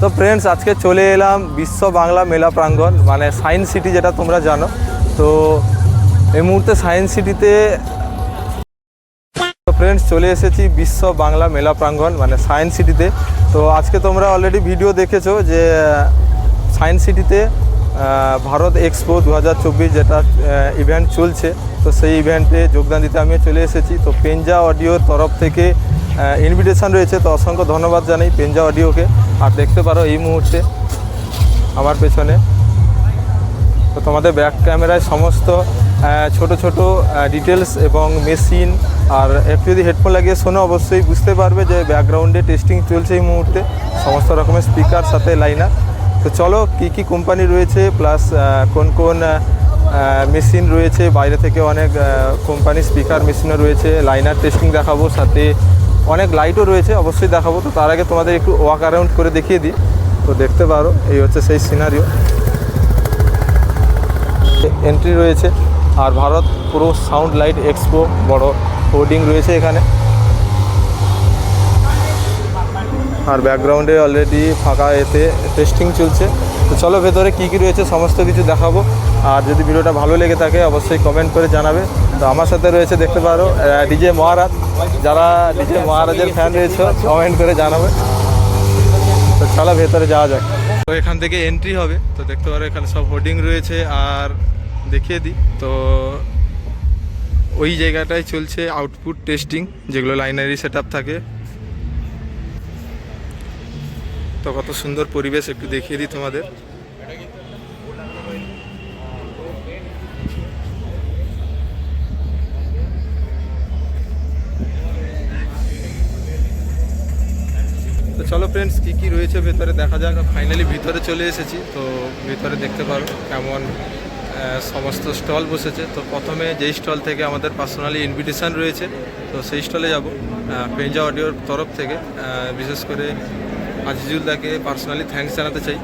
তো ফ্রেন্ডস আজকে চলে এলাম বিশ্ব বাংলা মেলা প্রাঙ্গণ মানে সায়েন্স সিটি যেটা তোমরা জানো। তো এই মুহূর্তে সায়েন্স সিটিতে ফ্রেন্ডস চলে এসেছি বিশ্ব বাংলা মেলা প্রাঙ্গণ মানে সায়েন্স সিটিতে তো। আজকে তোমরা অলরেডি ভিডিও দেখেছ যে সায়েন্স সিটিতে ভারত এক্সপো দু হাজার চব্বিশ যেটা ইভেন্ট চলছে। তো সেই ইভেন্টে যোগদান দিতে আমিও চলে এসেছি। তো পেঞ্জা অডিওর তরফ থেকে ইনভিটেশন রয়েছে। তো অসংখ্য ধন্যবাদ জানাই পেঞ্জা অডিওকে আর দেখতে পারো এই মুহূর্তে আমার পেছনে। তো তোমাদের ব্যাক ক্যামেরায় সমস্ত ছোট ছোট ডিটেলস এবং মেশিন আর একটু যদি হেডফোন লাগিয়ে শোনো, অবশ্যই বুঝতে পারবে যে ব্যাকগ্রাউন্ডে টেস্টিং চলছে এই মুহূর্তে। সমস্ত রকমের স্পিকার সাথে লাইনার তো চলো কী কী কোম্পানি রয়েছে প্লাস কোন কোন মেশিন রয়েছে, বাইরে থেকে অনেক কোম্পানি স্পিকার মেশিনও রয়েছে লাইনার টেস্টিং দেখাবো, সাথে অনেক লাইটও রয়েছে, অবশ্যই দেখাবো। তো তার আগে তোমাদের একটু ওয়াক অ্যারাউন্ড করে দেখিয়ে দিই। তো দেখতে পারো, এই হচ্ছে সেই সিনারিও এন্ট্রি রয়েছে, আর ভারত পুরো সাউন্ড লাইট এক্সপো বড় হোর্ডিং রয়েছে এখানে। আর ব্যাকগ্রাউন্ডে অলরেডি ফাঁকা এতে টেস্টিং চলছে। তো চলো ভেতরে কী কী রয়েছে, সমস্ত কিছু দেখাবো। আর যদি ভিডিওটা ভালো লেগে থাকে, অবশ্যই কমেন্ট করে জানাবে। তো আমার সাথে রয়েছে, দেখতে পারো ডিজে মহারাজ। যারা ডিজে মহারাজের ফ্যান রয়েছে কমেন্ট করে জানাবে। তো চলো, ভেতরে যাওয়া যাক। তো এখান থেকে এন্ট্রি হবে। তো দেখতে পারো, এখানে সব হোর্ডিং রয়েছে। আর দেখিয়ে দিই, তো ওই জায়গাটায় চলছে আউটপুট টেস্টিং যেগুলো লাইনারি সেট থাকে। তো কত সুন্দর পরিবেশ, একটু দেখিয়ে দিই তোমাদের। চলো ফ্রেন্ডস কী কী রয়েছে ভেতরে? দেখা যাক ফাইনালি ভিতরে চলে এসেছি। তো ভিতরে দেখতে পারো কেমন সমস্ত স্টল বসেছে। তো প্রথমে যেই স্টল থেকে আমাদের পার্সোনালি ইনভিটেশন রয়েছে, তো সেই স্টলে যাব পেঞ্জা অডিওর তরফ থেকে। বিশেষ করে আজিজুল দাকে পার্সোনালি থ্যাঙ্কস জানাতে চাই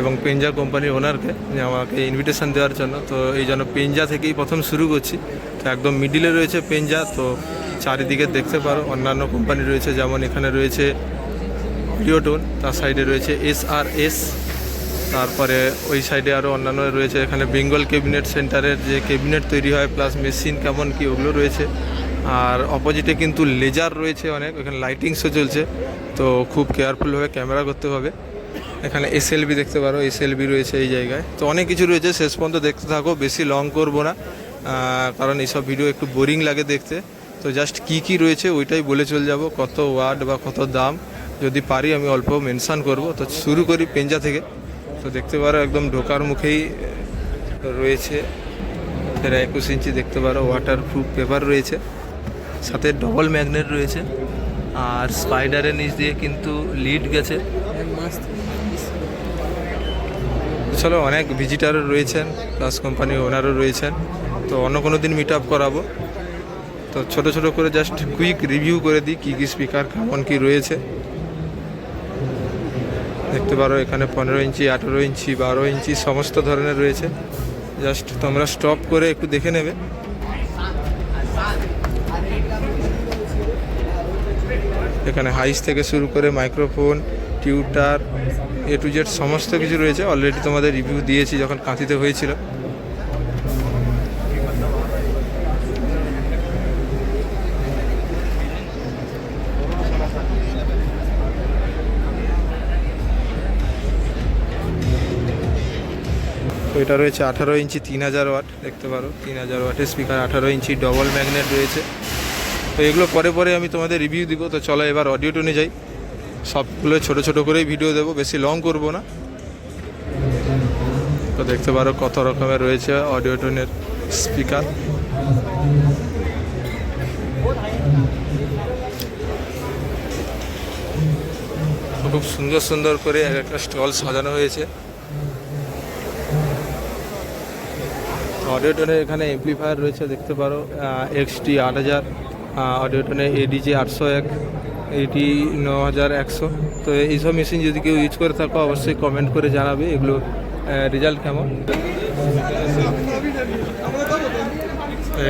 এবং পেঞ্জা কোম্পানির ওনারকে আমাকে ইনভিটেশন দেওয়ার জন্য। তো এই জন্য পেঞ্জা থেকেই প্রথম শুরু করছি। তো একদম মিডিলে রয়েছে পেঞ্জা, তো চারিদিকে দেখতে পারো অন্যান্য কোম্পানি রয়েছে, যেমন এখানে রয়েছে ভিডিওটোন তার সাইডে রয়েছে এস আর এস, তারপরে ওই সাইডে আরও অন্যান্য রয়েছে, এখানে বেঙ্গল ক্যাবিনেট সেন্টারের যে ক্যাবিনেট তৈরি হয়, প্লাস মেশিন কেমন কি ওগুলো রয়েছে, আর অপোজিটে কিন্তু লেজার রয়েছে অনেক, এখানে লাইটিংসও চলছে, তো খুব কেয়ারফুলভাবে ক্যামেরা করতে হবে। এখানে এসএলবি দেখতে পারো এসএলবি রয়েছে এই জায়গায়, তো অনেক কিছু রয়েছে, শেষ পর্যন্ত দেখতে থাকো, বেশি লং করব না কারণ এইসব ভিডিও একটু বোরিং লাগে দেখতে, তো জাস্ট কি কি রয়েছে ওইটাই বলে চলে যাব, কত ওয়ার্ড বা কত দাম যদি পারি আমি অল্প মেনশন করব। তো শুরু করি পেঞ্জা থেকে। তো দেখতে পারো একদম ঢোকার মুখেই রয়েছে। এরা একুশ ইঞ্চি দেখতে পারো ওয়াটার প্রুফ পেপার রয়েছে। সাথে ডবল ম্যাগনেট রয়েছে। আর স্পাইডারের নিচ দিয়ে কিন্তু লিড গেছে। চলো অনেক ভিজিটারও রয়েছেন প্লাস কোম্পানির ওনারও রয়েছেন। তো অন্য কোনো দিন মিট আপ করাবো। তো ছোট ছোট করে জাস্ট কুইক রিভিউ করে দিই, কী কী স্পিকার কেমন কী রয়েছে। দেখতে পারো, এখানে পনেরো ইঞ্চি, আঠেরো ইঞ্চি, বারো ইঞ্চি, সমস্ত ধরনের রয়েছে। জাস্ট তোমরা স্টপ করে একটু দেখে নেবে। এখানে হাইস থেকে শুরু করে microphone tweeter A to Z সমস্ত কিছু রয়েছে। অলরেডি তোমাদের রিভিউ দিয়েছি যখন কাঁথিতে হয়েছিল। এটা রয়েছে আঠারো ইঞ্চি তিন হাজার ওয়াট, দেখতে পারো, তিন হাজার ওয়াটের স্পিকার আঠারো ইঞ্চি ডবল ম্যাগনেট রয়েছে। তো এগুলো পরে পরে আমি তোমাদের রিভিউ দিব, তো চলো এবার অডিও টোনে যাই। সবগুলো ছোট ছোট করেই ভিডিও দেবো, বেশি লং করব না। তো দেখতে পারো কত রকমের রয়েছে অডিও টোনের স্পিকার খুব সুন্দর সুন্দর করে এক একটা স্টল সাজানো হয়েছে। অডিও টোনের এখানে এমপ্লিফায়ার রয়েছে, দেখতে পারো এক্সটি আট হাজার অডিও টোনে এডিজি আটশো এক এটি ন হাজার একশো। তো এইসব মেশিন যদি কেউ ইউজ করে থাকো, অবশ্যই কমেন্ট করে জানাবে, এগুলো রেজাল্ট কেমন।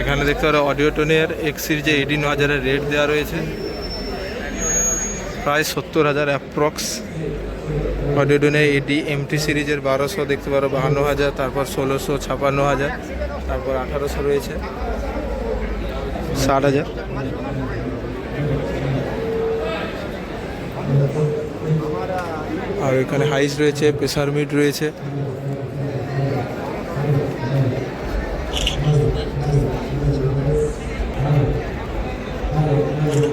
এখানে দেখতে পারো, অডিও টোনের এক্সির যে এডি ন হাজারের রেট দেওয়া রয়েছে, প্রায় সত্তর হাজার অ্যাপ্রক্স অডিওডোনে এডি এমটি সিরিজের বারোশো দেখতে পারো বাহান্ন হাজার তারপর ষোলোশো ছাপান্ন হাজার তারপর আঠারোশো রয়েছে। ষাট হাজার আর এখানে হাইস রয়েছে প্রেসার মিট রয়েছে।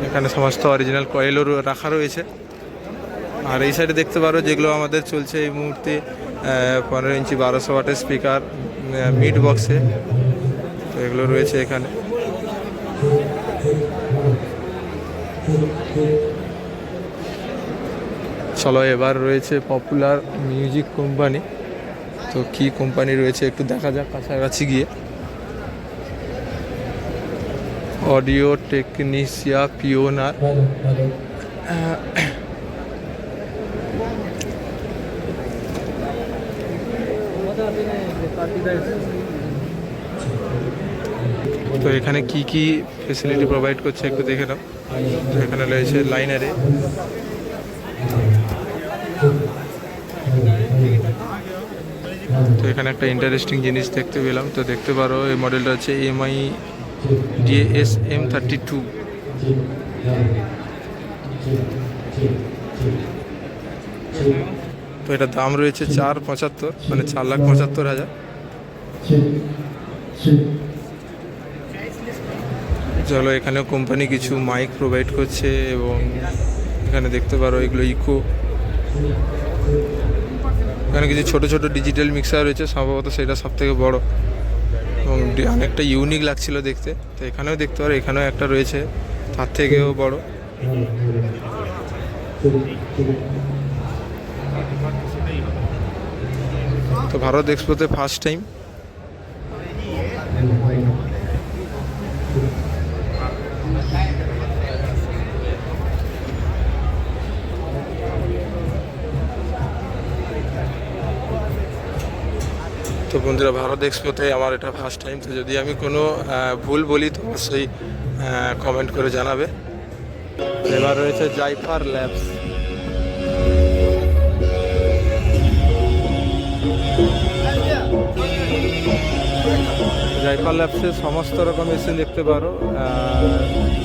এখানে সমস্ত অরিজিনাল কয়েলও রাখা রয়েছে। আর এই সাইডে দেখতে পারো যেগুলো আমাদের চলছে এই মুহূর্তে পনেরো ইঞ্চি বারোশো ওয়াটের স্পিকার মিড বক্সে তো এগুলো রয়েছে এখানে। চলো, এবার রয়েছে পপুলার মিউজিক কোম্পানি তো কি কোম্পানি রয়েছে একটু দেখা যাক, কাছাকাছি গিয়ে। অডিও টেকনিশিয়া পিওনার তো এখানে কি কি ফেসিলিটি প্রোভাইড করছে একটু দেখে নাও। এখানে রয়েছে লাইনারে তো এখানে একটা ইন্টারেস্টিং জিনিস দেখতে পেলাম। তো দেখতে পারো, এই মডেলটা হচ্ছে MI DS M thirty two তো এটার দাম রয়েছে চার পঁচাত্তর মানে চার লাখ পঁচাত্তর হাজার। চলো, এখানেও কোম্পানি কিছু মাইক প্রোভাইড করছে এবং এখানে দেখতে পারো এগুলো ইকো এখানে কিছু ছোট ছোট ডিজিটাল মিক্সার রয়েছে, সম্ভবত সেটা সব থেকে বড়। এবং অনেকটা ইউনিক লাগছিল দেখতে। তো এখানেও দেখতে পারো, এখানেও একটা রয়েছে, তার থেকেও বড়। তো ভারত এক্সপোতে ফার্স্ট টাইম তো বন্ধুরা, ভারত এক্সপোতে আমার এটা ফার্স্ট টাইম তো যদি আমি কোনো ভুল বলি, তো অবশ্যই কমেন্ট করে জানাবে। এবার রয়েছে জাইফার ল্যাবস জাইফার ল্যাবসে সমস্ত রকম মেশিন দেখতে পারো।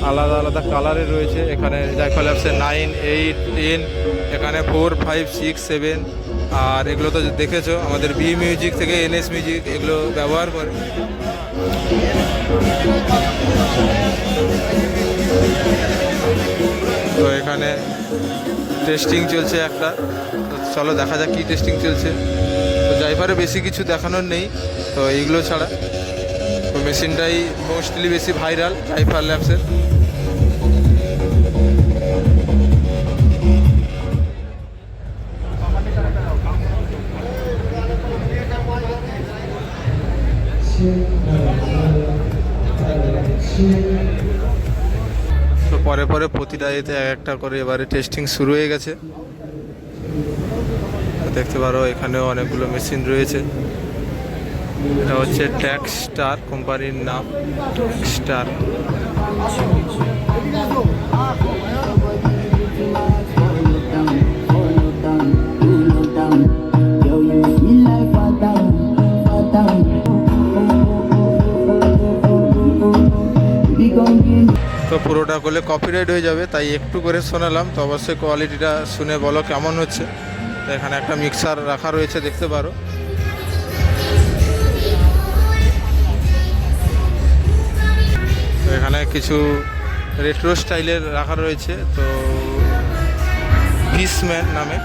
আলাদা আলাদা কালারের রয়েছে। এখানে জাইফার ল্যাবসে নাইন এইট টেন এখানে ফোর ফাইভ সিক্স সেভেন আর এগুলো তো দেখেছ, আমাদের বি মিউজিক থেকে এনএস মিউজিক এগুলো ব্যবহার করে। তো এখানে টেস্টিং চলছে একটা। তো চলো দেখা যাক কী টেস্টিং চলছে। তো জাইফারে বেশি কিছু দেখানোর নেই, তো এইগুলো ছাড়া। তো মেশিনটাই মোস্টলি বেশি ভাইরাল জাইফার ল্যাবসের তো পরে পরে প্রতিটা এতে এক একটা করে এবারে টেস্টিং শুরু হয়ে গেছে। দেখতে পারো এখানেও অনেকগুলো মেশিন রয়েছে। এটা হচ্ছে ট্যাক্স স্টার কোম্পানির নাম স্টার তো পুরোটা করলে কপিরাইট হয়ে যাবে, তাই একটু করে শোনালাম। তো অবশ্যই কোয়ালিটিটা শুনে বলো কেমন হচ্ছে। তো এখানে একটা মিক্সার রাখা রয়েছে, দেখতে পারো। এখানে কিছু রেট্রো স্টাইলের রাখা রয়েছে, তো পিসম্যান নামে।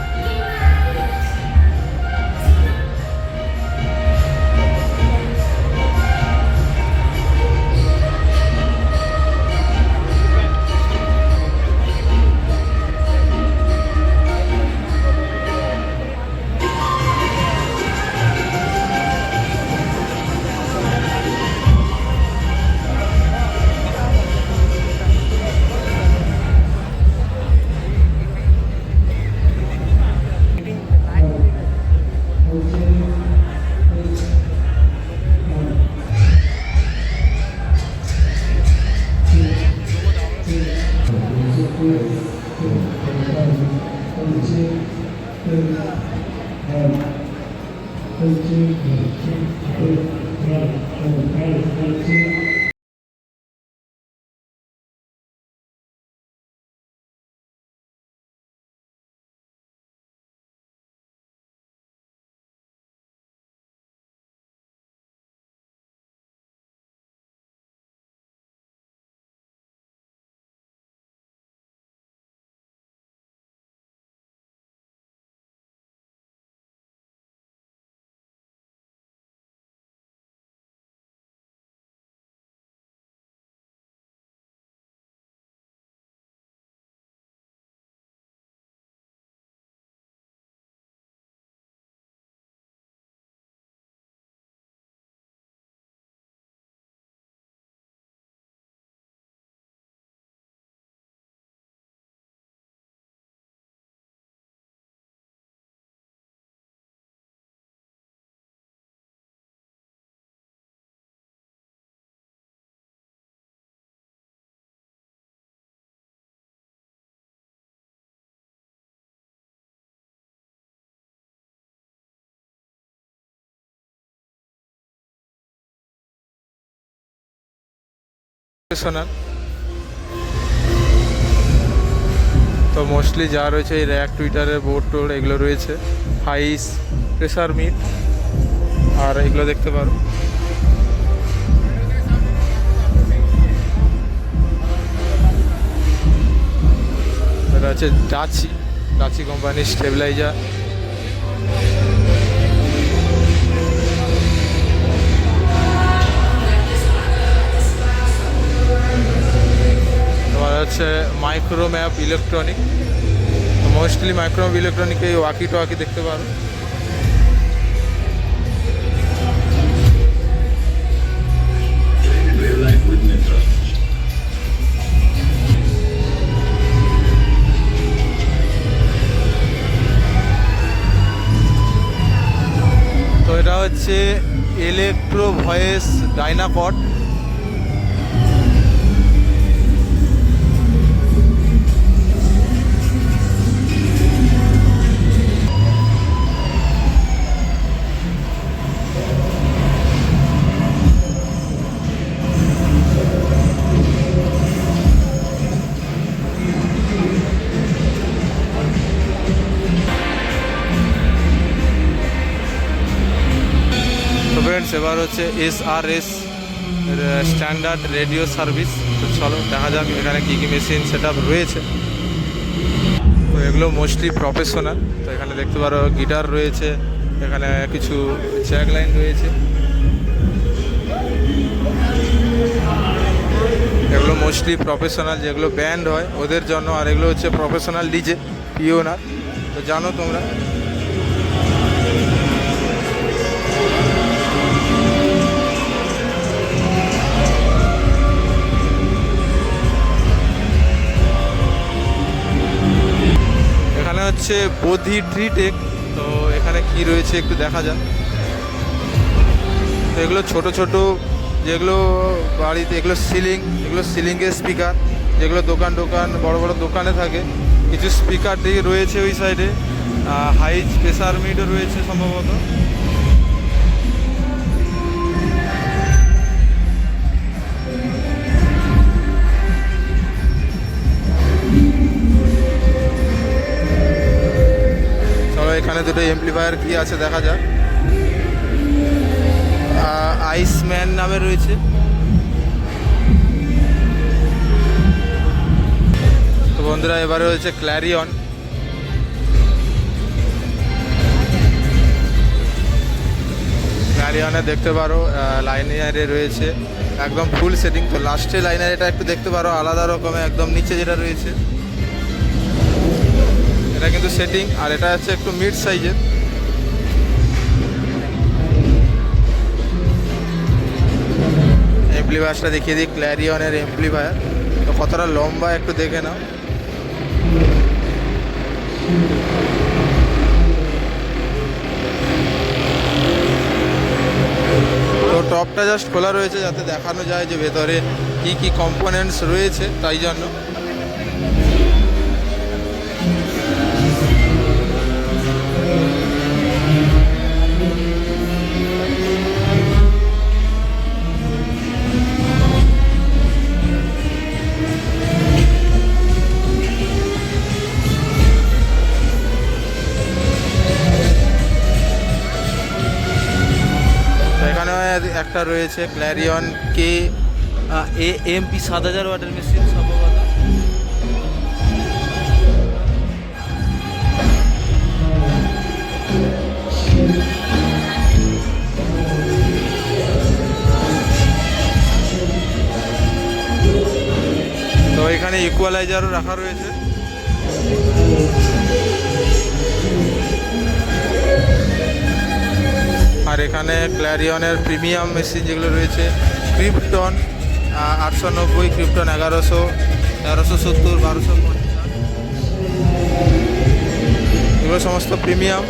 Thank you. তো মোস্টলি যা রয়েছে এই র্যাক টুইটারের বোর্ড টোর্ড এগুলো রয়েছে। হাইস প্রেসার মিট আর এগুলো দেখতে পারো। এটা হচ্ছে ডাচি ডাচি কোম্পানির স্টেবিলাইজার তোমার হচ্ছে মাইক্রোম্যাপ ইলেকট্রনিক মোস্টলি মাইক্রোম্যাপ ইলেকট্রনিকে ওয়াকি টোয়াকি দেখতে পারো। তো এটা হচ্ছে ইলেকট্রো ভয়েস ডাইনাকট এবার হচ্ছে S R S standard radio service তো চলো, দেখা যাক এখানে কী কী মেশিন সেট রয়েছে। তো এগুলো মোস্টলি প্রফেশনাল তো এখানে দেখতে পারো গিটার রয়েছে, এখানে কিছু জ্যাক লাইন রয়েছে। এগুলো মোস্টলি প্রফেশনাল যেগুলো ব্যান্ড হয়, ওদের জন্য। আর এগুলো হচ্ছে প্রফেশনাল ডিজে পিওনার তো জানো তোমরা হচ্ছে বোধি ট্রিটেক তো এখানে কি রয়েছে একটু দেখা যাক। এগুলো ছোট ছোট, যেগুলো বাড়িতে, এগুলো সিলিং এগুলো সিলিংয়ের স্পিকার যেগুলো দোকান দোকান বড় বড় দোকানে থাকে। কিছু স্পিকার রয়েছে ওই সাইডে হাই প্রেসার মিটও রয়েছে সম্ভবত। এখানে দুটো এমপ্লিফায়ার কি আছে, দেখা যাক। আইসম্যান নামে রয়েছে। তো বন্ধুরা, এবারে হচ্ছে ক্ল্যারিয়ন ক্ল্যারিয়নে দেখতে পারো লাইনারে রয়েছে। একদম ফুল সেটিং তো লাস্টে লাইনার এটা একটু দেখতে পারো, আলাদা রকমের, একদম নিচে যেটা রয়েছে। এটা কিন্তু সেটিং আর এটা হচ্ছে একটু মিড সাইজের এমপ্লিফায়ারটা দেখিয়ে দিই ক্ল্যারিয়নের এমপ্লিফায়ার তো কতটা লম্বা একটু দেখে নাও। তো টপটা জাস্ট খোলা রয়েছে যাতে দেখানো যায় যে ভেতরে কি কি কম্পোনেন্টস রয়েছে, তাই জন্য। একটা রয়েছে ক্ল্যারিয়ন কে এ এমপি সাত হাজার ওয়াটার মেশিন সম্ভবত। তো এখানে ইকুয়ালাইজারও রাখা রয়েছে। এখানে ক্ল্যারিয়নের প্রিমিয়াম মেশিন যেগুলো রয়েছে, ক্রিপ্টন আটশো নব্বই, ক্রিপ্টন এগারোশো, তেরোশো সত্তর, বারোশো পঞ্চাশ। এগুলো সমস্ত প্রিমিয়াম।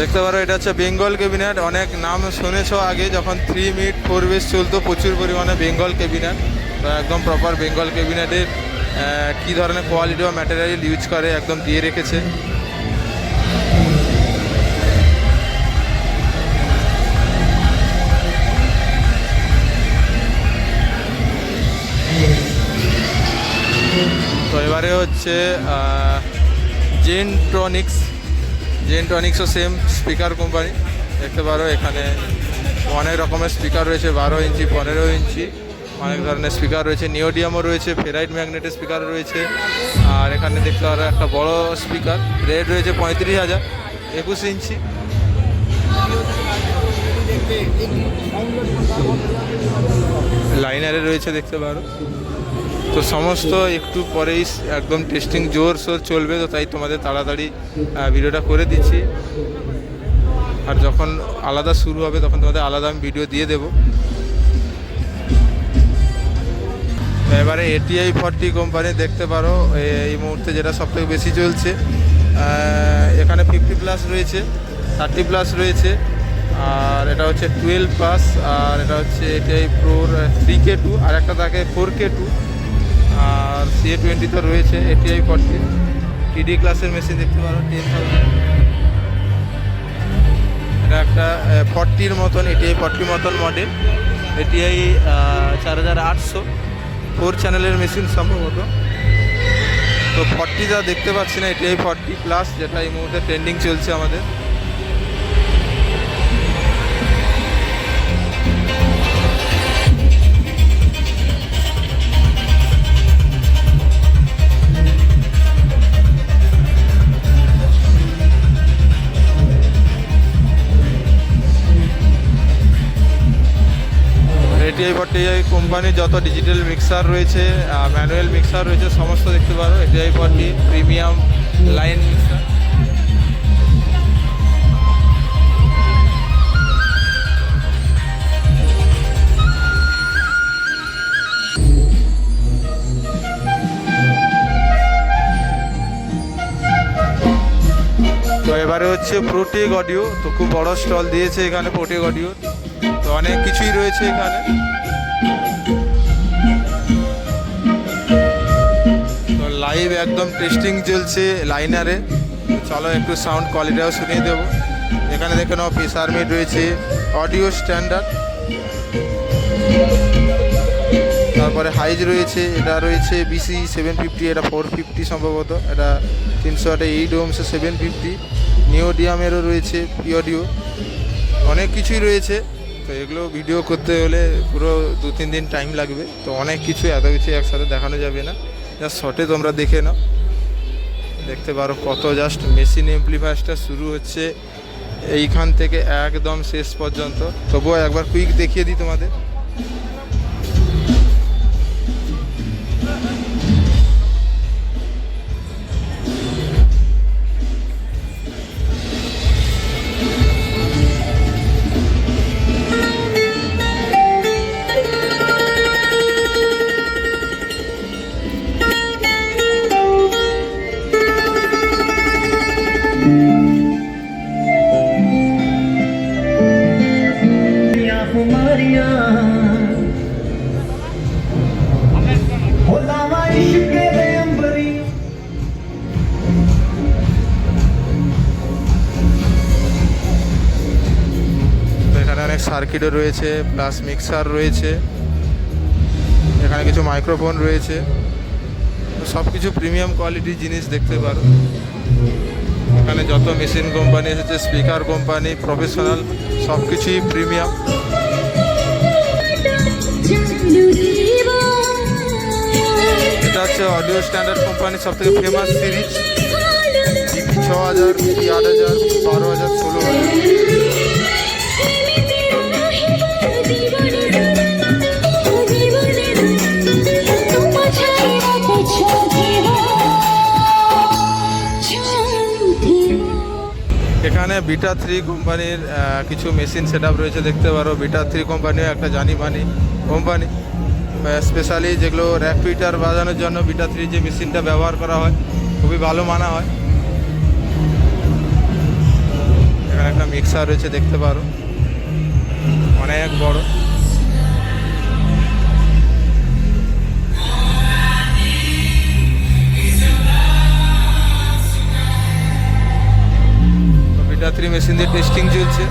দেখতে পারো, এটা হচ্ছে বেঙ্গল ক্যাবিনেট। অনেক নাম শুনেছো আগে, যখন থ্রি মিট ফোর বেস চলতো প্রচুর পরিমাণে বেঙ্গল ক্যাবিনেট। একদম প্রপার বেঙ্গল ক্যাবিনেটের কী ধরনের কোয়ালিটি বা ম্যাটেরিয়াল ইউজ করে একদম দিয়ে রেখেছে? তো এবারে হচ্ছে জেনট্রনিক্স জেনট্রনিক্সও সেম স্পিকার কোম্পানি দেখতে পারো এখানে অনেক রকমের স্পিকার রয়েছে, বারো ইঞ্চি, পনেরো ইঞ্চি। অনেক ধরনের স্পিকার রয়েছে। নিওডিয়ামও রয়েছে ফেরাইট ম্যাগনেটের স্পিকার রয়েছে। আর এখানে দেখতে পারো একটা বড় স্পিকার রেট রয়েছে পঁয়ত্রিশ হাজার, একুশ ইঞ্চি। লাইনারে রয়েছে দেখতে পারো। তো সমস্ত একটু পরেই একদম টেস্টিং জোর সোর চলবে, তো তাই তোমাদের তাড়াতাড়ি ভিডিওটা করে দিচ্ছি। আর যখন আলাদা শুরু হবে, তখন তোমাদের আলাদা আমি ভিডিও দিয়ে দেবো। এবারে এটিআই ফর্টি কোম্পানি দেখতে পারো এই মুহূর্তে যেটা সবথেকে বেশি চলছে। এখানে ফিফটি প্লাস রয়েছে থার্টি প্লাস রয়েছে, আর এটা হচ্ছে টুয়েলভ প্লাস আর এটা হচ্ছে এটিআই প্রোর থ্রি কে টু আর একটা থাকে four K two R CA twenty তো রয়েছে এটিআই ফর্টি টিডি ক্লাসের মেশিন দেখতে পারো টেন থাউজেন্ড এটা একটা ফর্টির মতন এটিআই ফর্টি মতন মডেল এটিআই চার হাজার আটশো। ফোর চ্যানেলের মেশিন সম্ভবত। তো ফর্টিটা দেখতে পাচ্ছি না এটিআই ফর্টি প্লাস যেটা এই মুহূর্তে ট্রেন্ডিং চলছে আমাদের। এটিআই ফর্টিআই কোম্পানির যত ডিজিটাল মিক্সার রয়েছে ম্যানুয়াল মিক্সার রয়েছে, সমস্ত দেখতে পারো এটিআই ফর্টি, প্রিমিয়াম, লাইন তো এবারে হচ্ছে প্রোটেক অডিও তো খুব বড় স্টল দিয়েছে এখানে প্রোটেক অডিও তো অনেক কিছুই রয়েছে এখানে। লাইভ একদম টেস্টিং চলছে লাইনারে চলো একটু সাউন্ড কোয়ালিটিও শুনিয়ে দেবো। এখানে দেখে নাও পিসার মিট রয়েছে অডিও স্ট্যান্ডার্ড তারপরে হাইজ রয়েছে, এটা রয়েছে বিসি সেভেন ফিফটি এটা ফোর ফিফটি সম্ভবত, এটা তিনশো আটে এইট ওমসে সেভেন ফিফটি নিওডিয়ামেরও রয়েছে পিওডিও অনেক কিছুই রয়েছে, তো এগুলো ভিডিও করতে হলে পুরো দু তিন দিন টাইম লাগবে। তো অনেক কিছু, এত কিছু একসাথে দেখানো যাবে না। জাস্ট শটে তোমরা দেখে নাও। দেখতে পারো কত জাস্ট মেশিন এমপ্লিফায়ার্সটা শুরু হচ্ছে। এইখান থেকে একদম শেষ পর্যন্ত। তবুও একবার কুইক দেখিয়ে দিই তোমাদের। এখানে অনেক সার্কিটও রয়েছে, প্লাস মিক্সার রয়েছে। এখানে কিছু মাইক্রোফোন রয়েছে। সব কিছু প্রিমিয়াম কোয়ালিটির জিনিস দেখতে পারো। এখানে যত মেশিন কোম্পানি এসেছে, স্পিকার কোম্পানি, প্রফেশনাল সব কিছুই প্রিমিয়াম। হচ্ছে অডিও স্ট্যান্ডার্ড কোম্পানির সব থেকে ফেমাস সিরিজ ছ হাজার কি আট হাজার বারো হাজার ষোলো হাজার এখানে বিটা থ্রি কোম্পানির কিছু মেশিন সেট রয়েছে, দেখতে পারো। বিটা থ্রি কোম্পানিও একটা জানি মানি কোম্পানি। স্পেশালি যেগুলো র্যাপিটার বাজানোর জন্য বিটা থ্রি যে মেশিনটা ব্যবহার করা হয়, খুবই ভালো মানা হয়। এখানে একটা মিক্সার রয়েছে, দেখতে পারো। অনেক বড়। বিটা থ্রি মেশিন দিয়ে টেস্টিং চলছে।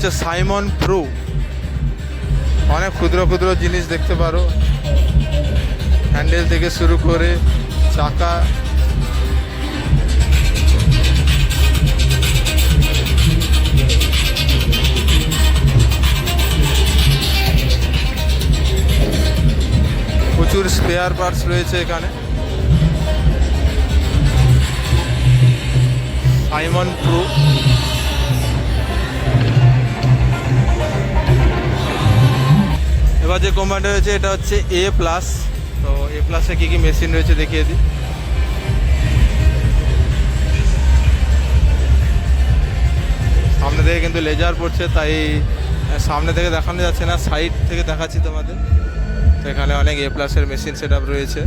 রয়েছে সাইমন প্রো। অনেক ক্ষুদ্র ক্ষুদ্র জিনিস দেখতে পারো। হ্যান্ডেল থেকে শুরু করে চাকা। প্রচুর স্পেয়ার পার্টস রয়েছে এখানে। Simon pro. এবার যে কোম্পানিটা রয়েছে, এটা হচ্ছে এ প্লাস তো এ প্লাসে কী কী মেশিন রয়েছে দেখিয়ে দিই। সামনে থেকে কিন্তু লেজার পড়ছে, তাই সামনে থেকে দেখানো যাচ্ছে না সাইড থেকে দেখাচ্ছি তোমাদের। তো এখানে অনেক এ প্লাসের মেশিন সেট রয়েছে।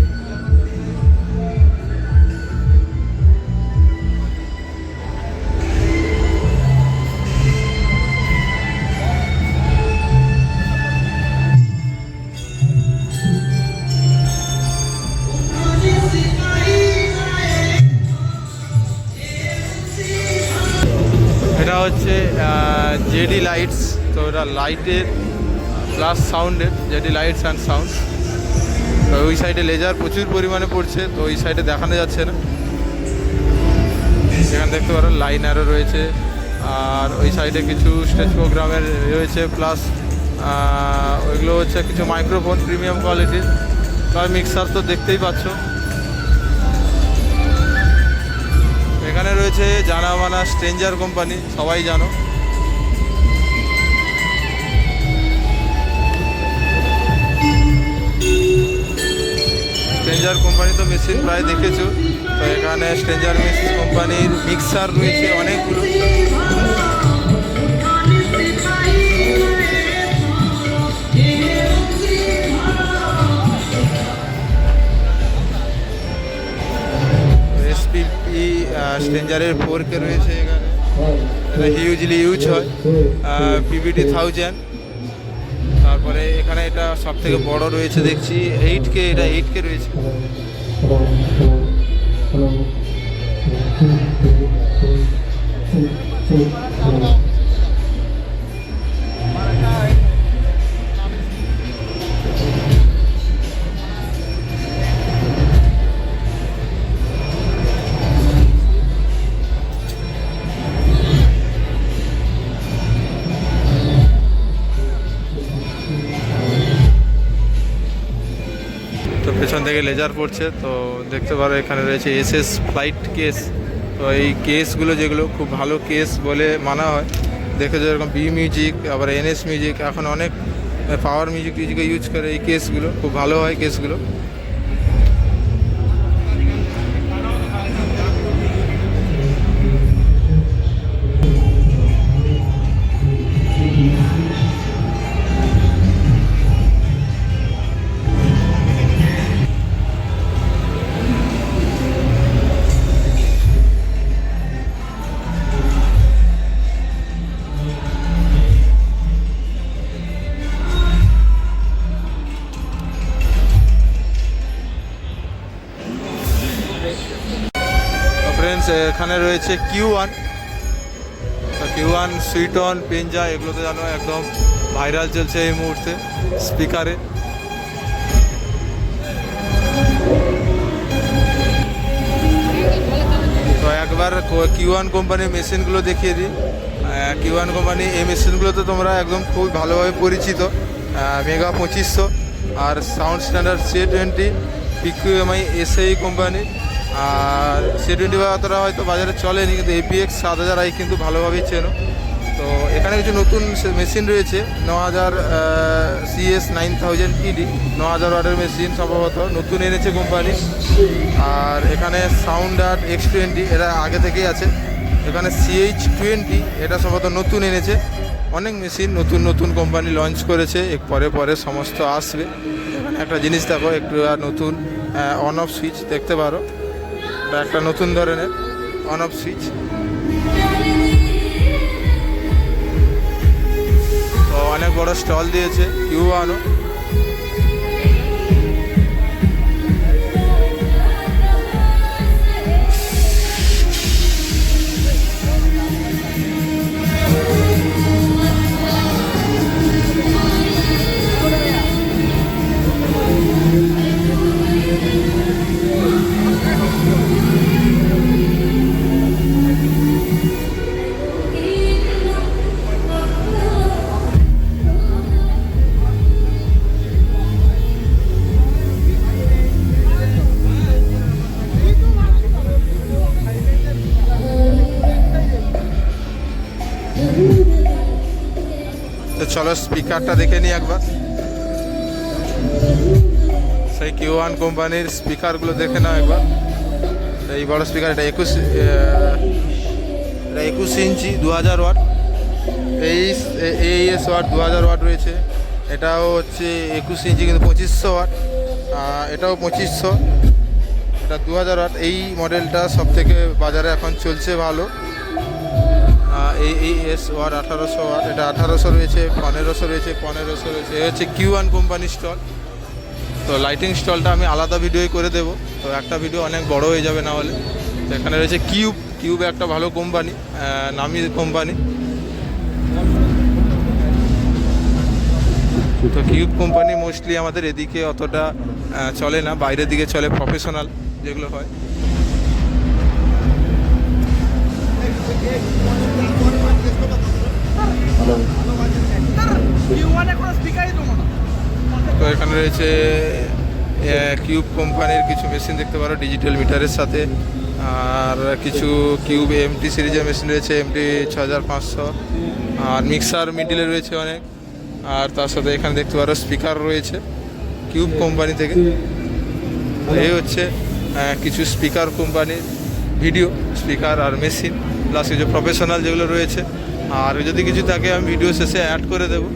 জেডি লাইটস তো এটা লাইটের প্লাস সাউন্ডের জেডি লাইটস অ্যান্ড সাউন্ড তো ওই সাইডে লেজার প্রচুর পরিমাণে পড়ছে, তো ওই সাইডে দেখানো যাচ্ছে না। সেখানে দেখতে পারো লাইন আরও রয়েছে, আর ওই সাইডে কিছু স্টেজ প্রোগ্রামের রয়েছে প্লাস ওইগুলো হচ্ছে কিছু মাইক্রোফোন প্রিমিয়াম কোয়ালিটির প্লাস মিক্সার তো দেখতেই পাচ্ছ। এখানে রয়েছে জানা মানা স্ট্রেঞ্জার কোম্পানি সবাই জানো। স্ট্রেঞ্জার কোম্পানি তো মেশিন প্রায় দেখেছ। তো এখানে স্ট্রেঞ্জার মেশিন কোম্পানির মিক্সার রয়েছে অনেকগুলো। স্ট্রেঞ্জারের ফোর কে রয়েছে এখানে। হিউজলি ইউজ হয়। পিবিটি থাউজেন্ড এখানে এটা সব থেকে বড় রয়েছে দেখছি এইট কে এটা এইট কে রয়েছে তো লেজার পড়ছে তো দেখতে পারো এখানে রয়েছে এস এস ফ্লাইট কেস। তো এই কেসগুলো যেগুলো খুব ভালো কেস বলে মানা হয়, দেখে যেরকম বি মিউজিক আবার এনএস মিউজিক এখন অনেক পাওয়ার মিউজিক টিউজিকে ইউজ করে এই কেসগুলো, খুব ভালো হয় কেসগুলো। এখানে রয়েছে কিউ ওয়ান ওয়ান সুইটন পেঞ্জা এগুলো তো জানো একদম ভাইরাল চলছে এই মুহূর্তে স্পিকারে তো একবার কিউ ওয়ান কোম্পানির মেশিনগুলো দেখিয়ে দিই। কিউ ওয়ান কোম্পানি এই মেশিনগুলো তো তোমরা একদম খুব ভালোভাবে পরিচিত। মেগা পঁচিশশো। আর sound standard C twenty পিকিউএমআই SI company আর সি টোয়েন্টি বা অতটা হয়তো বাজারে চলেনি, কিন্তু এপিএক্স সাত হাজার আই কিন্তু ভালোভাবেই চেনো। তো এখানে কিছু নতুন মেশিন রয়েছে ন হাজার সিএস নাইন থাউজেন্ড ইডি ন হাজার ওয়াটের মেশিন সম্ভবত, নতুন এনেছে কোম্পানি। আর এখানে সাউন্ড আর্ট এক্স টোয়েন্টি এটা আগে থেকেই আছে। এখানে সিএইচ টোয়েন্টি এটা সম্ভবত নতুন এনেছে। অনেক মেশিন নতুন নতুন কোম্পানি লঞ্চ করেছে এক পরে পরে সমস্ত আসবে। এখানে একটা জিনিস দেখো, একটু নতুন অন অফ সুইচ দেখতে পারো। এটা একটা নতুন ধরনের অন অফ সুইচ তো অনেক বড় স্টল দিয়েছে কিউ আনো চলো স্পিকারটা দেখে নিই একবার। সেই কিউ ওয়ান কোম্পানির স্পিকারগুলো দেখে নাও একবার। এই বড় স্পিকার, এটা একুশ এটা একুশ ইঞ্চি দু হাজার ওয়াট। এই এইএস ওয়াট দু হাজার ওয়াট রয়েছে। এটাও হচ্ছে একুশ ইঞ্চি, কিন্তু পঁচিশশো ওয়াট। এটাও পঁচিশশো। এটা দু হাজার ওয়াট। এই মডেলটা সব থেকে বাজারে এখন চলছে ভালো। এই এই এস ওয়ার আঠারোশো ওয়াট এটা আঠারোশো রয়েছে, পনেরোশো রয়েছে পনেরোশো রয়েছে, এ হচ্ছে কিউ ওয়ান কোম্পানির স্টল। তো লাইটিং স্টলটা আমি আলাদা ভিডিওই করে দেবো। তো একটা ভিডিও অনেক বড় হয়ে যাবে না হলে। তো এখানে রয়েছে কিউব কিউব একটা ভালো কোম্পানি নামি কোম্পানি। তো কিউব কোম্পানি মোস্টলি আমাদের এদিকে অতটা চলে না, বাইরের দিকে চলে প্রফেশনাল যেগুলো হয়। তো এখানে রয়েছে কিউব কোম্পানির কিছু মেশিন দেখতে পারো ডিজিটাল মিটারের সাথে। আর কিছু কিউব এমটি সিরিজের মেশিন রয়েছে এমটি ছ হাজার পাঁচশো। আর মিক্সার মিডিলে রয়েছে অনেক। আর তার সাথে এখানে দেখতে পারো স্পিকার রয়েছে কিউব কোম্পানি থেকে। এই হচ্ছে কিছু স্পিকার কোম্পানির ভিডিও স্পিকার আর মেশিন প্লাস কিছু প্রফেশনাল যেগুলো রয়েছে আর যদি কিছু থাকে আমি ভিডিও শেষে অ্যাড করে দেবো।